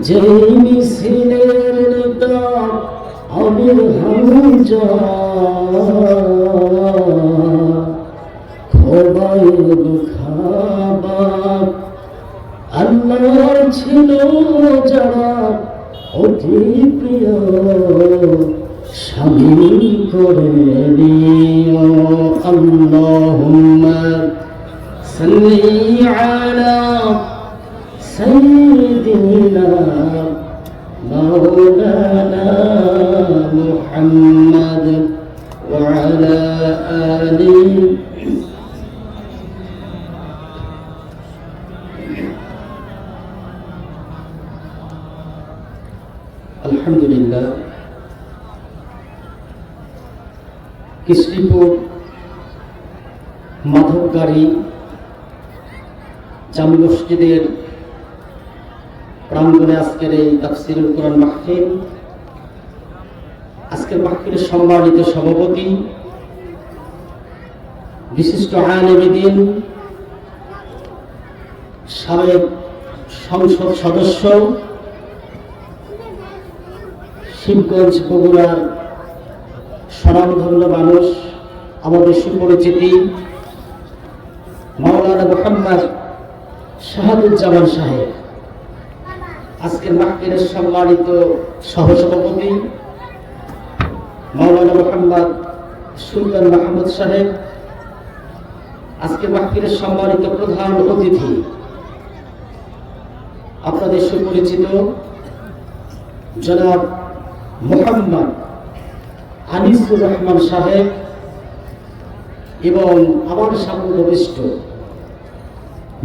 যেই মিছিলের নেতা আমির হামজা খোবাইল খাবার ছিল যারা অতি প্রিয় স্বামী করে নিও আল্লাহুম্মা সাল্লি আলা কৃষ্ণপুর মাধবগাড়ি জামি মসজিদের প্রাঙ্গণে আজকের এই তাফসিরুল কোরআন মাহফিল। আজকের মাহফিলের সম্মানিত সভাপতি, বিশিষ্ট আইনবিদিন সাবেক সংসদ সদস্য, শিবগঞ্জ বগুড়ার স্বনামধন্য মানুষ, আমাদের সুপরিচিতি মাওলানা মোহাম্মদ শাহাদুজ্জামান সাহেব, আজকের মাহফিলের সম্মানিত সহসভাপতি মাওলানা মোহাম্মদ সুলতান মাহমুদ সাহেব, আজকের মাহফিলের সম্মানিত প্রধান অতিথি, আপনাদের সুপরিচিত জনাব মোহাম্মদ আনিসুর রহমান সাহেব এবং আমার সামনে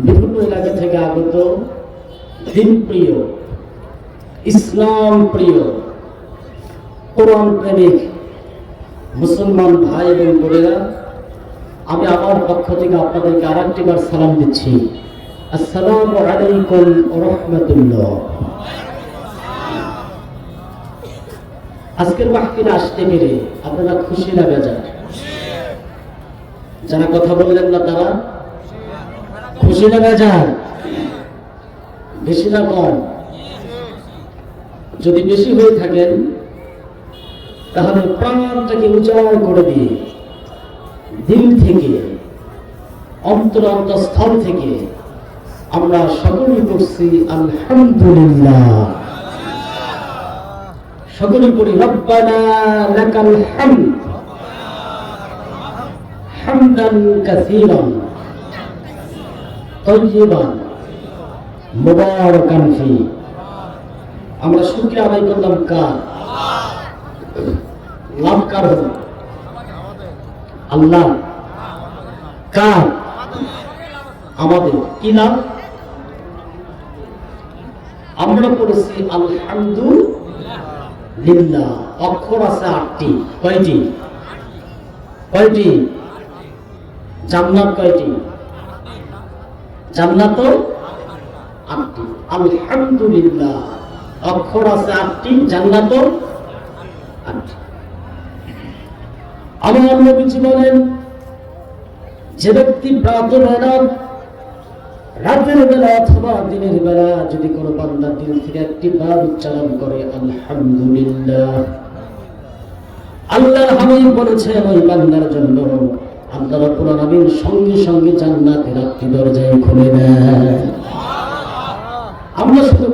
বিভিন্ন এলাকা থেকে আগত দিন প্রিয়, ইসলাম প্রিয়, কোরআন প্রেমিক, মুসলমান ভাই এবং বোনেরা, আমি আমার পক্ষ থেকে আপনাদেরকে আর একটিবার সালাম দিচ্ছি। আসসালামু আলাইকুম রহমতুল্লাহ। আজকের মাহফিলে আসতে পেরে আপনারা খুশি লাগা যায় যারা কথা বললেন না তারা খুশি লাগা যায় বেশি না কম? যদি বেশি হয়ে থাকেন, তাহলে প্রাণটাকে উজাড় করে দিয়ে দিল থেকে, অন্তর অন্তঃস্থল থেকে আমরা সকলেই করছি আলহামদুলিল্লাহ। সকলে পড়ি, রব্বানা লাকাল হামদ। হামদান কাসীরান মুবারাকান ফি। আমরা শুকরিয়া আদায় করলাম কার? লাভ কার হলো আল্লাহ। কার? আমাদের। কি নাম আমরা পড়েছি আলহামদুলিল্লাহ অক্ষর আছে আটটি। কয়টি? কয়টি? জান্নাত কয়টি? জান্নাত আটটি। আলহামদুলিল্লাহ। অক্ষর আছে আটটি, জান্নাত আটটি। আমার নবীজি বলেন, যে ব্যক্তি প্রাতবেলা রাতের বেলা অথবা দিনের বেলা যদি কোনো বান্দা দিল থেকে একটি বার উচ্চারণ করে, আলহামদুলিল্লাহ। আল্লাহর হাবিব বলেছেন, ওই বান্দার জন্য আল্লাহ রাব্বুল আলামিন সঙ্গে সঙ্গে জান্নাতের দরজায় খুলে আমরা শুধু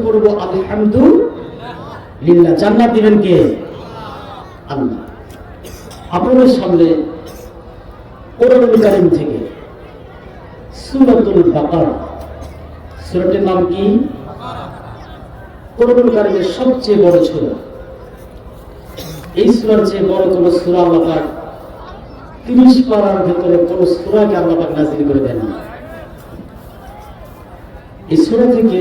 আলহামদুলিল্লাহ। জান্নাত দিবেন কে? আল্লাহ। আপনাদের সামনে কোরআনুল কারীম থেকে সূরাতুল বাকারা সূরাটির নাম কি? কোরআনুল কারীমের সবচেয়ে বড় সূরা এই সূরার চেয়ে বড় কোন সূরা আল্লাহ 30 পারার ভিতরে কোন সূরাকে আল্লাহ নাযিল করে দেন এই সূরা থেকে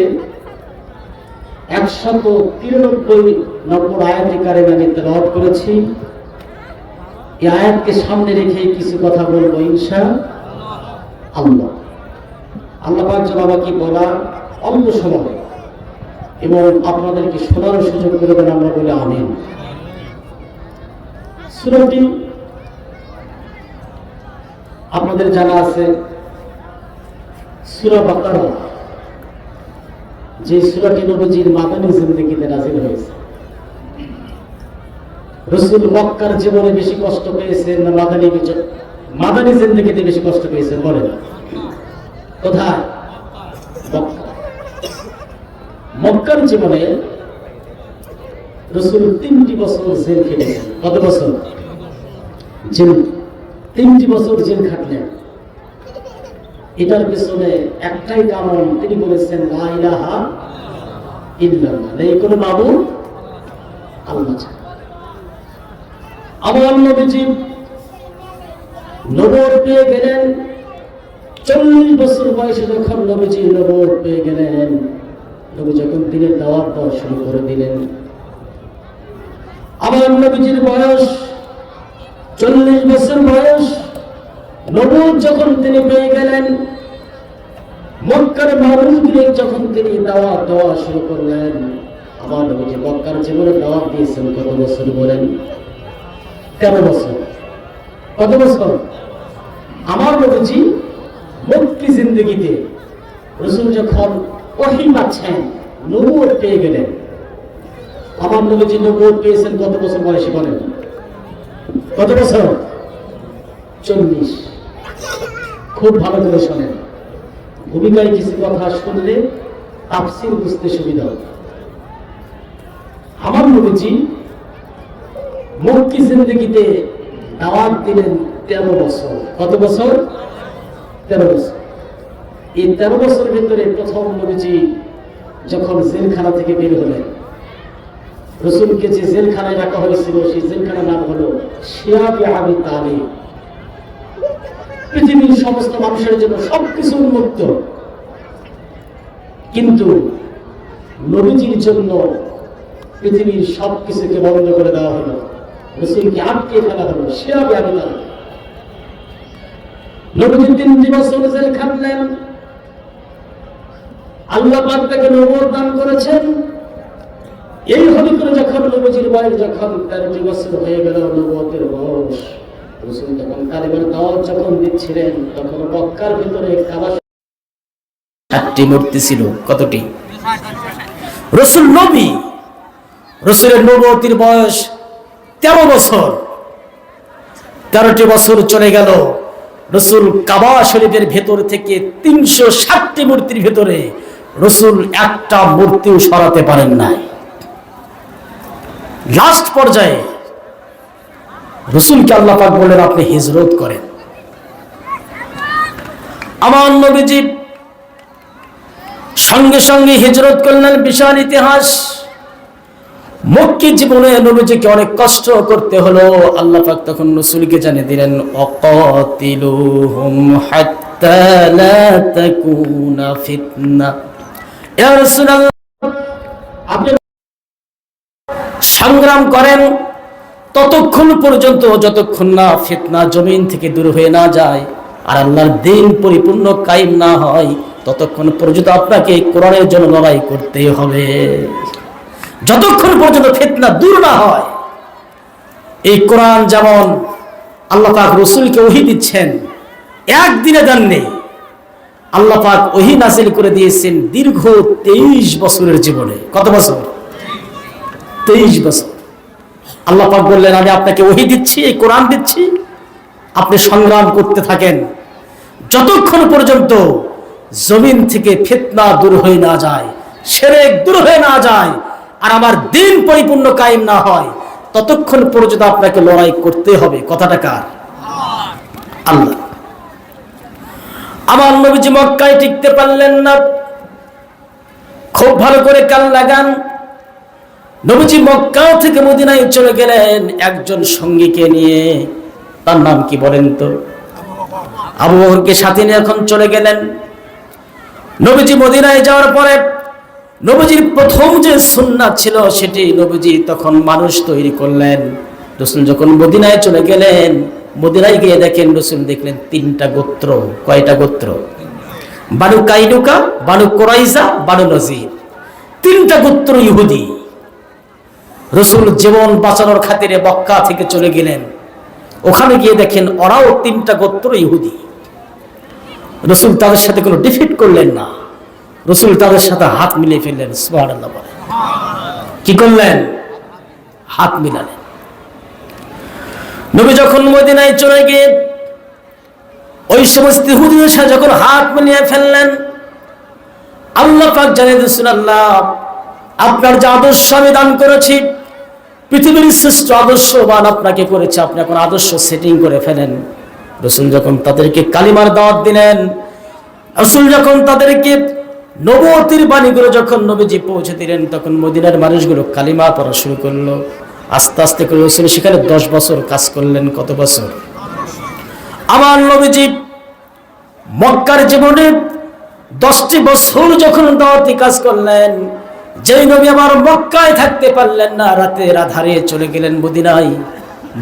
একশত তিরানব্বই নম্বর আয়াতে কারিমা আমি তেলাওয়াত করেছি। এই আয়াতকে সামনে রেখে কিছু কথা বলব ইনশা আল্লাহ। আল্লাহ যেন আমাকে বলার অল্প সময়। এবং আপনাদেরকে শোনার সুযোগ করে দেন আমরা বলে আমিন। সুরটি আপনাদের জানা আছে, সুরা বাকারা। যে সুরাটি নবীজির মাদানী জিন্দগিতে নাজিল হয়েছে। রসুল মক্কার জীবনে বেশি কষ্ট পেয়েছেন না মাদানি মাদানী জিন্দগিতে বেশি কষ্ট পেয়েছেন? বলেন মক্কার জীবনে রসুল তিনটি বছর জেল খেটেছেন। কত বছর? জেল। তিনটি বছর জেল খাটলেন। এটার পেছনে একটাই কারণ তিনি বলেছেন, লা ইলাহা ইল্লাল্লাহ। নেই কোনো বাবু আল্লাহ। আমার নবীজি নবর পেয়ে গেলেন। চল্লিশ বছর বয়সে যখন নবীজি নবর পেয়ে গেলেন, নবী যখন দিনের দাওয়াত দেওয়া শুরু করে দিলেন। আমার নবীজির বয়স চল্লিশ বছর বয়স নবুদ যখন তিনি পেয়ে গেলেন, মক্কার মানুষগুলি যখন তিনি দাওয়াত দেওয়া শুরু করলেন আমার নবীজি মক্কার জীবনে দাওয়াত দিয়েছেন কত বছর বলেন? তেরো বছর। কত বছর? আমার নবীজি মুক্তি জিন্দগিতে রসুল যখন ওহি পাচ্ছেন নবুয় পেয়ে গেলেন। আমার নবীজি নবুয় পেয়েছেন, কত বছর বয়সে বলেন? কত বছর? চল্লিশ। খুব ভালো করে শোনেন। ভূমিকায় কিছু কথা শুনলে তাফসির বুঝতে সুবিধা হবে। আমার নবীজি মক্কি জিন্দগিতে দাওয়াত দিলেন তেরো বছর। কত বছর? তেরো বছর। এই তেরো বছর ভিতরে প্রথম নবীজি যখন জেলখানা থেকে বের হলেন, রসুলকে যে জেলখানায় রাখা হয়েছিল, সেই জেলখানার নাম হলো শিয়াবে আবি তালিব। পৃথিবীর সমস্ত মানুষের জন্য সবকিছু উন্মুক্ত। কিন্তু নবীজির জন্য পৃথিবীর সবকিছুকে বন্ধ করে দেওয়া হলো, রসুলকে আটকে ফেলা হলো, শিয়াবে আবি তালিব। বছর জেল খাটলেন। আল্লাহ পাক তাকে নবর দান করেছেন। এই হলি করে যখন নবীজির বয়স, যখন তেরোটি বছর হয়ে গেল নবতের বয়স, রসুল যখন যখন দিচ্ছিলেন, তখন মক্কার ভিতরে কাবা মূর্তি ছিল। কতটি? রসুল নবী, রসুলের নবতির বয়স তেরো বছর। তেরোটি বছর চলে গেল। রসুল কাবা শরীফের ভেতর থেকে তিনশো ষাটটি মূর্তির ভেতরে রসুল একটা মূর্তিও সরাতে পারেন নাই। লাস্ট পর্যায়ে রসুলকে আল্লাহ পাক বললেন, আপনি হিজরত করেন। আমার নবীজি সঙ্গে সঙ্গে হিজরত করলেন, বিশাল ইতিহাস। মক্কি জীবনে নবীজিকে অনেক কষ্ট করতে হলো। আল্লাহ পাক তখন রসুলকে জানিয়ে দিলেন, অকাতিলুহুম হাত্তা লা তাকুনা ফিতনা। ইয়া রাসূলুল্লাহ, আপনি সংগ্রাম করেন, ততক্ষণ পর্যন্ত যতক্ষণ না ফিতনা জমিন থেকে দূর হয়ে না যায় আর আল্লাহর দিন পরিপূর্ণ কায়েম না হয়, ততক্ষণ পর্যন্ত আপনাকে কোরআনের জন্য লড়াই করতে হবে। যতক্ষণ পর্যন্ত ফিতনা দূর না হয়, এই কোরআন যেমন আল্লাহ পাক রসুলকে ওহি দিচ্ছেন, একদিনে দেননি, আল্লাহ পাক ওহি নাসিল করে দিয়েছেন দীর্ঘ তেইশ বছরের জীবনে। কত বছর? তেইশ বছর। আল্লাহ পাক বললেন, আমি আপনাকে ওহি দিচ্ছি, এই কোরআন দিচ্ছি, আপনি সংগ্রাম করতে থাকেন। যতক্ষণ পর্যন্ত জমিন থেকে ফিতনা দূর হয়ে না যায়, সেরেক দূর হয়ে না যায় আর আমার দিন পরিপূর্ণ কায়েম না হয়, ততক্ষণ পর্যন্ত আপনাকে লড়াই করতে হবে। কথাটা কার? আল্লাহ। আমার নবীজি মক্কায় টিকতে পারলেন না। খুব ভালো করে কান লাগান। নবীজি মক্কা থেকে মদিনায় চলে গেলেন একজন সঙ্গীকে নিয়ে। তার নাম কি বলেন তো? আবু বকরকে সাথে নিয়ে এখন চলে গেলেন। নবীজি মদিনায় যাওয়ার পরে নবীজির প্রথম যে সুন্নাত ছিল সেটি নবীজি তখন মানুষ তৈরি করলেন। রসুল যখন মদিনায় চলে গেলেন, মদিনায় গিয়ে দেখেন রসুল দেখলেন তিনটা গোত্র। কয়টা গোত্র? Banu Qaynuqa, Banu Qurayza Banu Nadir. তিনটা গোত্র ইহুদি। রসুল জীবন বাঁচানোর খাতিরে বক্কা থেকে চলে গেলেন। ওখানে গিয়ে দেখেন ওরাও তিনটা গোত্র ইহুদি। রসুল তাদের সাথে কোনো ডিফিট করলেন না। রসুল তাদের সাথে হাত মিলিয়ে ফেললেন বলে কি করলেন? হাত মিলালেন। নবী যখন মদিনায় চলে গিয়ে ওই সমস্ত হুদিনের সাথে যখন হাত মিলিয়ে ফেললেন, আল্লাহ পাক জানিয়ে দিচ্ছেন আল্লাহ আপনার যে আদর্শ আমি দান করেছি, পৃথিবীর শ্রেষ্ঠ আদর্শ আদর্শবান আপনাকে করেছে, আপনি এখন আদর্শ সেটিং করে ফেলেন। রসুল যখন তাদেরকে কালিমার দাওয়াত দিলেন, রসুল যখন তাদেরকে নবতির বাণীগুলো যখন নবীজি পৌঁছে দিলেন, তখন মদিনার মানুষগুলো কালিমা পড়া শুরু করল। আস্তে আস্তে করে রসুল সেখানে দশ বছর কাজ করলেন, কত বছর? আমার নবীজি মক্কার জীবনে দশটি বছর যখন দাওয়াতি কাজ করলেন, যেই নবী আমার মক্কায় থাকতে পারলেন না রাতে রাধারে চলে গেলেন মদিনায়।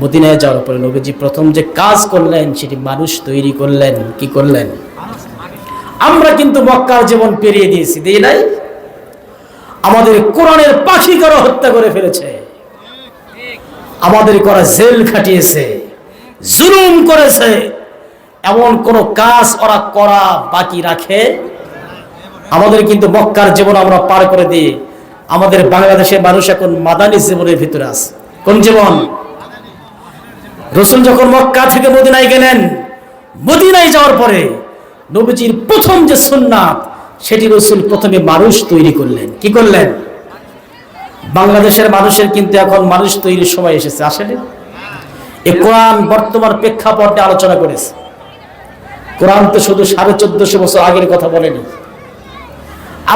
মদিনায় যাওয়ার পরে নবীজি প্রথম যে কাজ করলেন, সেটি মানুষ তৈরি করলেন, কি করলেন? আমরা কিন্তু মক্কার জীবন পেরিয়ে দিয়েছি, দিই নাই? আমাদের কোরআনের পাখি কারও হত্যা করে ফেলেছে? আমাদের করা জেল খাটিয়েছে, জুলুম করেছে, এমন কোন কাজ ওরা করা বাকি রাখে? আমাদের কিন্তু মক্কার জীবন আমরা পার করে দিই। আমাদের বাংলাদেশের মানুষ এখন মাদানী জীবনের ভিতরে আছে। কোন জীবন? রসুল যখন মক্কা থেকে মদিনায় গেলেন, মদিনায় যাওয়ার পরে নবীজির প্রথম যে সুন্নাত, সেটি রসুল প্রথমে মানুষ তৈরি করলেন। কি করলেন? বাংলাদেশের মানুষের কিন্তু এখন মানুষ তৈরির সময় এসেছে আসলে এ কোরআন বর্তমান প্রেক্ষাপটে আলোচনা করেছে। কোরআন তো শুধু সাড়ে চোদ্দশো বছর আগের কথা বলেনি।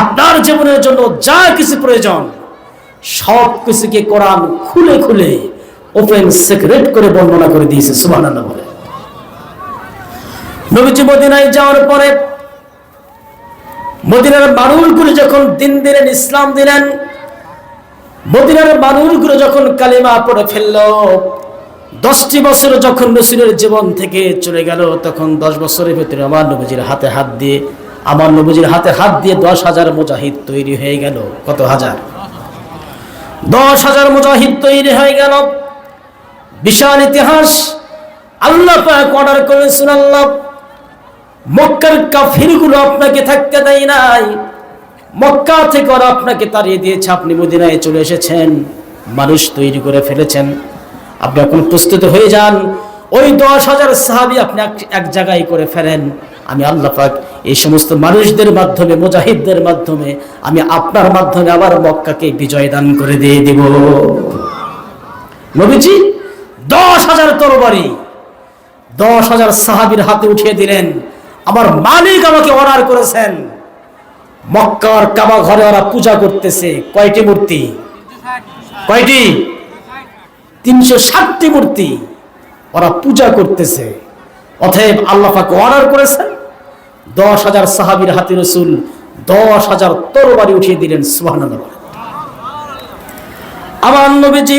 আপনার জীবনের জন্য যা কিছু প্রয়োজন সব কিছুকে কোরআন খুলে খুলে ওপেন সিক্রেট করে বর্ণনা করে দিয়েছে বলে নবীজি মদিনায় যাওয়ার পরে মদিনার মানুষগুলো যখন দিন দিলেন, ইসলাম দিলেন, মদিনার মানুষগুলো যখন কালিমা পড়ে ফেলল, দশটি বছর যখন রসুলের জীবন থেকে চলে গেল, তখন দশ বছরের ভিতরে আমার নবীজির হাতে হাত দিয়ে, আমার নবীজির হাতে হাত দিয়ে দশ হাজার মুজাহিদ তৈরি হয়ে গেল। কত হাজার? দশ হাজার মুজাহিদ তৈরি হয়ে গেল। বিশাল ইতিহাস। আল্লাহ পাক অর্ডার আল্লাহ মক্কার কাফিরগুলো আপনাকে থাকতে দেয় নাই। মক্কা থেকে ওরা আপনাকে তাড়িয়ে দিয়েছে, আপনি মদিনায় চলে এসেছেন, মানুষ তৈরি করে ফেলেছেন। আপনি এখন প্রস্তুত হয়ে যান। ওই দশ হাজার সাহাবি আপনি এক- জায়গায় করে ফেলেন। আমি আল্লাহ পাক এই সমস্ত মানুষদের মাধ্যমে, মুজাহিদদের মাধ্যমে, আমি আপনার মাধ্যমে আবার মক্কাকে বিজয় দান করে দিয়ে দেব। নবীজি, দশ হাজার তরবারি, দশ হাজার সাহাবির হাতে উঠিয়ে দিলেন। আমার মালিক আমাকে অর্ডার করেছেন। মক্কার কাবা ঘরে ওরা পূজা করতেছে। কয়টি মূর্তি? কয়টি? তিনশো ষাটটি মূর্তি ওরা পূজা করতেছে। অতএব আল্লাহ পাকে অর্ডার করেছেন। দশ হাজার সাহাবির হাতে রসুল দশ হাজার তরবারি উঠিয়ে দিলেন বলেন। আমার নবীজি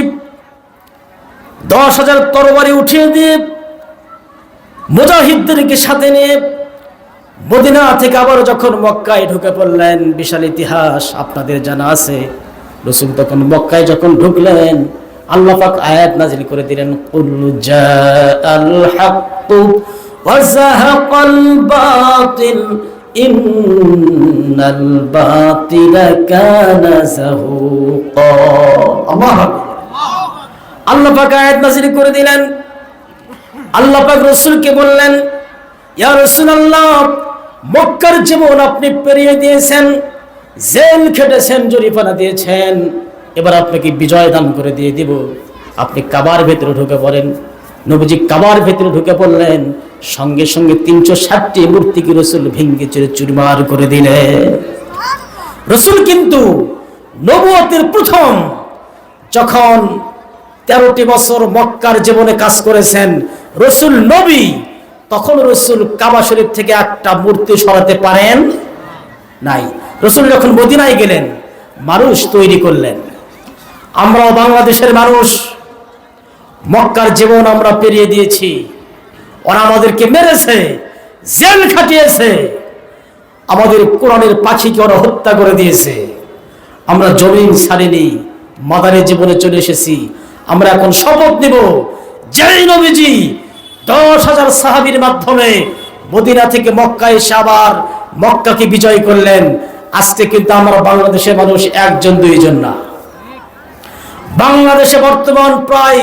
দশ হাজার তরবারি উঠিয়ে দিয়ে মুজাহিদদেরকে সাথে নিয়ে মদিনা থেকে আবার যখন মক্কায় ঢুকে পড়লেন, বিশাল ইতিহাস আপনাদের জানা আছে। রসুল তখন মক্কায় যখন ঢুকলেন, আল্লাহ পাক আয়াত নাজিল করে দিলেন, কুল জাআল হাক্কু ওয়া যাহাকাল বাতিল, ইন্নাল বাতিলা কানা আল্লাহু আল্লাহ পাক আয়াত নাজিল করে দিলেন। আল্লাহ পাক রসুলকে বললেন, ইয়া রাসূলুল্লাহ মক্কার জীবন আপনি পেরিয়ে দিয়েছেন, জেল খেটেছেন জরিপানা দিয়েছেন। এবার আপনাকে বিজয় দান করে দিয়ে দিব। আপনি কাবার ভেতরে ঢুকে পড়েন। নবীজি কাবার ভেতরে ঢুকে পড়লেন। সঙ্গে সঙ্গে তিনশো ষাটটি মূর্তিকে রসুল ভেঙ্গে চুরে চুরমার করে দিলেন। রসুল কিন্তু নবুয়তের প্রথম যখন তেরোটি বছর মক্কার জীবনে কাজ করেছেন, রসুল নবী তখন রসুল কাবা শরীফ থেকে একটা মূর্তি সরাতে পারেন নাই। রসুল যখন মদিনায় গেলেন, মানুষ তৈরি করলেন। আমরাও বাংলাদেশের মানুষ। মক্কার জীবন আমরা পেরিয়ে দিয়েছি। ওরা আমাদেরকে মেরেছে, জেল খাটিয়েছে। আমাদের কোরআনের পাখিকে ওরা হত্যা করে দিয়েছে। আমরা জমিন ছাড়িনি, মাদারের জীবনে চলে এসেছি। আমরা এখন শপথ নিব যেই নবীজি দশ হাজার সাহাবির মাধ্যমে মদিনা থেকে মক্কা এসে আবার মক্কাকে বিজয় করলেন। আজকে কিন্তু আমরা বাংলাদেশের মানুষ একজন, দুইজন না। বাংলাদেশে বর্তমান প্রায়